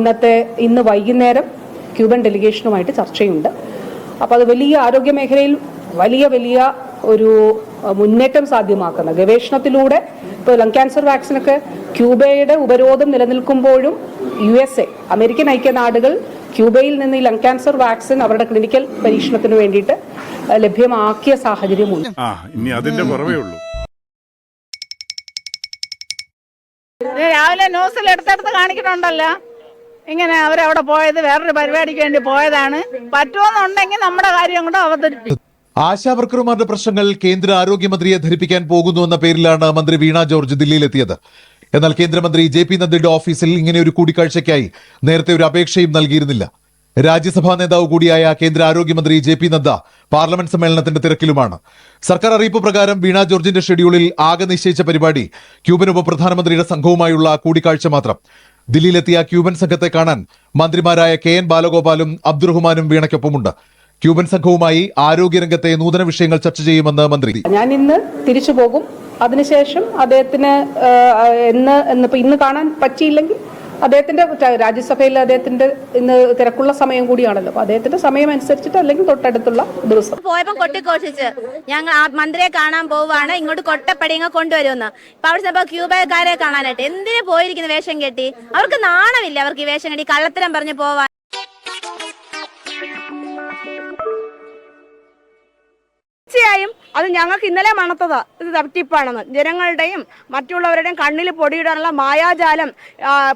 ഇന്നത്തെ ഇന്ന് വൈകുന്നേരം ക്യൂബൻ ഡെലിഗേഷനുമായിട്ട് ചർച്ചയുണ്ട്. അപ്പോൾ അത് വലിയ ആരോഗ്യ മേഖലയിൽ വലിയ വലിയ ഒരു മുന്നേറ്റം സാധ്യമാക്കുന്ന ഗവേഷണത്തിലൂടെ ഇപ്പോൾ ലങ് ക്യാൻസർ വാക്സിനൊക്കെ ക്യൂബയുടെ ഉപരോധം നിലനിൽക്കുമ്പോഴും യു എസ് എ അമേരിക്കൻ ഐക്യനാടുകൾ ക്യൂബയിൽ നിന്ന് ഈ ലങ് ക്യാൻസർ വാക്സിൻ അവരുടെ ക്ലിനിക്കൽ പരീക്ഷണത്തിന് വേണ്ടിയിട്ട് ലഭ്യമാക്കിയ സാഹചര്യമുണ്ട്. ആ ഇനി അതിന്റെ കുറവേ ഉള്ളൂ. ഇത് രാവിലെ ന്യൂസിൽ എടുത്തെടുത്ത് കാണിക്കണുണ്ടല്ലോ ഇങ്ങനെ അവരവിടെ പോയത് വേറൊരു പരിപാടിക്ക് വേണ്ടി പോയതാണ്. പറ്റുമെന്നുണ്ടെങ്കിൽ നമ്മുടെ കാര്യം കൊണ്ട് അവതരിപ്പിക്കും ആശാവർക്കർമാരുടെ പ്രശ്നങ്ങൾ കേന്ദ്ര ആരോഗ്യമന്ത്രിയെ ധരിപ്പിക്കാൻ പോകുന്നു എന്ന പേരിലാണ് മന്ത്രി വീണ ജോർജ് ദില്ലിയിലെത്തിയത്. എന്നാൽ കേന്ദ്രമന്ത്രി ജെ പി നദ്ദയുടെ ഓഫീസിൽ ഇങ്ങനെ ഒരു കൂടിക്കാഴ്ചയ്ക്കായി നേരത്തെ ഒരു അപേക്ഷയും നൽകിയിരുന്നില്ല. രാജ്യസഭാ നേതാവ് കൂടിയായ കേന്ദ്ര ആരോഗ്യമന്ത്രി ജെ പി നദ്ദ പാർലമെന്റ് സമ്മേളനത്തിന്റെ തിരക്കിലുമാണ്. സർക്കാർ അറിയിപ്പ് പ്രകാരം വീണ ജോർജിന്റെ ഷെഡ്യൂളിൽ ആകെ നിശ്ചയിച്ച പരിപാടി ക്യൂബൻ ഉപപ്രധാനമന്ത്രിയുടെ സംഘവുമായുള്ള കൂടിക്കാഴ്ച മാത്രം. ദില്ലിയിലെത്തിയ ക്യൂബൻ സംഘത്തെ കാണാൻ മന്ത്രിമാരായ കെ എൻ ബാലഗോപാലും അബ്ദുറഹ്മാനും വീണയ്ക്കൊപ്പമുണ്ട്. ക്യൂബൻ സംഘവുമായി ആരോഗ്യരംഗത്തെ നൂതന വിഷയങ്ങൾ ചർച്ച ചെയ്യുമെന്ന് മന്ത്രി. ഞാൻ ഇന്ന് തിരിച്ചു പോകും അതിനുശേഷം അദ്ദേഹത്തിന് ഇന്ന് കാണാൻ പറ്റിയില്ലെങ്കിൽ അദ്ദേഹത്തിന്റെ രാജ്യസഭയിൽ അദ്ദേഹത്തിന്റെ ഇന്ന് തിരക്കുള്ള സമയം കൂടിയാണല്ലോ. അപ്പൊ അദ്ദേഹത്തിന്റെ സമയം അനുസരിച്ചിട്ട് അല്ലെങ്കിൽ തൊട്ടടുത്തുള്ള ദിവസം. പോയപ്പോ കൊട്ടിക്കോഷിച്ച് ഞങ്ങൾ ആ മന്ത്രിയെ കാണാൻ പോവാണ് ഇങ്ങോട്ട് കൊട്ടപ്പടിയങ്ങ കൊണ്ടുവരുമെന്ന്. ഇപ്പൊ അവിടെ ചിലപ്പോ ക്യൂബക്കാരെ കാണാനായിട്ട് എന്തിനു പോയിരിക്കുന്ന വേഷം കെട്ടി? അവർക്ക് നാണമില്ല. അവർക്ക് ഈ വേഷം കെട്ടി കള്ളത്തരം പറഞ്ഞു പോവാൻ. തീർച്ചയായും അത് ഞങ്ങൾക്ക് ഇന്നലെ മണത്തത്. ഇത് തട്ടിപ്പാണെന്ന്. ജനങ്ങളുടെയും മറ്റുള്ളവരുടെയും കണ്ണിൽ പൊടിയിടാനുള്ള മായാജാലം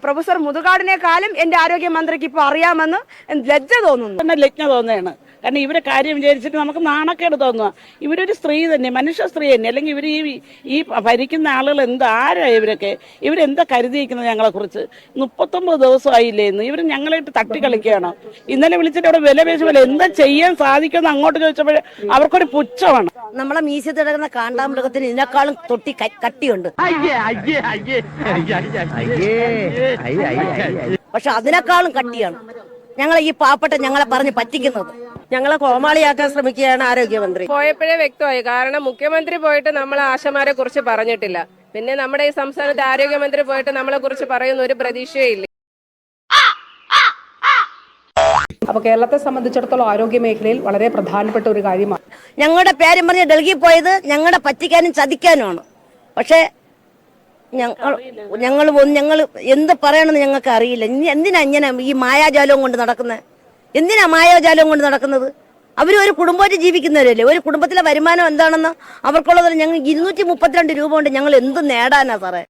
പ്രൊഫസർ മുതുകാടിനേക്കാളും എന്റെ ആരോഗ്യമന്ത്രിക്ക് ഇപ്പോൾ അറിയാമെന്ന് ലജ്ജ തോന്നുന്നു. തന്നെ ലജ്ഞ തോന്നുകയാണ്. കാരണം ഇവരെ കാര്യം വിചാരിച്ചിട്ട് നമുക്ക് നാണക്കേട് തോന്നുക. ഇവരൊരു സ്ത്രീ തന്നെ മനുഷ്യ സ്ത്രീ തന്നെ. അല്ലെങ്കിൽ ഇവർ ഈ ഈ ഭരിക്കുന്ന ആളുകൾ എന്ത് ആരാ ഇവരൊക്കെ? ഇവരെന്താ കരുതിയിരിക്കുന്നത് ഞങ്ങളെ കുറിച്ച് മുപ്പത്തൊമ്പത് ദിവസമായില്ലേ ഇന്ന്. ഇവർ ഞങ്ങളായിട്ട് തട്ടിക്കളിക്കുകയാണ്. ഇന്നലെ വിളിച്ചിട്ട് അവിടെ വില പേശ എന്താ ചെയ്യാൻ സാധിക്കുമെന്ന് അങ്ങോട്ട് ചോദിച്ചപ്പോൾ അവർക്കൊരു പുച്ഛമാണ് നമ്മളെ മീശ തിടകുന്ന കാണ്ടാമൃഗത്തിന് ഇതിനേക്കാളും തൊട്ടി കട്ടിയുണ്ട്. പക്ഷെ അതിനേക്കാളും കട്ടിയാണ്. ഞങ്ങളെ ഈ പാപ്പട്ട ഞങ്ങളെ പറഞ്ഞ് പറ്റിക്കുന്നത്. ഞങ്ങളെ കോമാളിയാക്കാൻ ശ്രമിക്കുകയാണ് ആരോഗ്യമന്ത്രി. പോയപ്പോഴേ വ്യക്തമായി. കാരണം മുഖ്യമന്ത്രി പോയിട്ട് നമ്മൾ ആശമാരെ കുറിച്ച് പറഞ്ഞിട്ടില്ല. പിന്നെ നമ്മുടെ ഈ സംസ്ഥാനത്തെ ആരോഗ്യമന്ത്രി പോയിട്ട് നമ്മളെ കുറിച്ച് പറയുന്ന ഒരു പ്രതീക്ഷയില്ല അപ്പൊ കേരളത്തെ സംബന്ധിച്ചിടത്തോളം ആരോഗ്യ മേഖലയിൽ വളരെ പ്രധാനപ്പെട്ട ഒരു കാര്യമാണ്. ഞങ്ങളുടെ പേരും പറഞ്ഞ് ഡൽഹി പോയത് ഞങ്ങളുടെ പറ്റിക്കാനും ചതിക്കാനുമാണ്. പക്ഷേ ഞങ്ങൾ ഞങ്ങൾ ഞങ്ങൾ എന്ത് പറയണമെന്ന് ഞങ്ങൾക്ക് അറിയില്ല. എന്തിനാ ഇങ്ങനെ ഈ മായാജാലവും കൊണ്ട് നടക്കുന്നത് എന്തിനാ മായാജാലവും കൊണ്ട് നടക്കുന്നത്? അവർ ഒരു കുടുംബമായിട്ട് ജീവിക്കുന്നവരല്ലേ? ഒരു കുടുംബത്തിലെ വരുമാനം എന്താണെന്ന് അവർക്കുള്ളത് ഞങ്ങൾ ഇരുന്നൂറ്റി മുപ്പത്തിരണ്ട് രൂപ കൊണ്ട് ഞങ്ങൾ എന്ത് നേടാനാ സാറേ?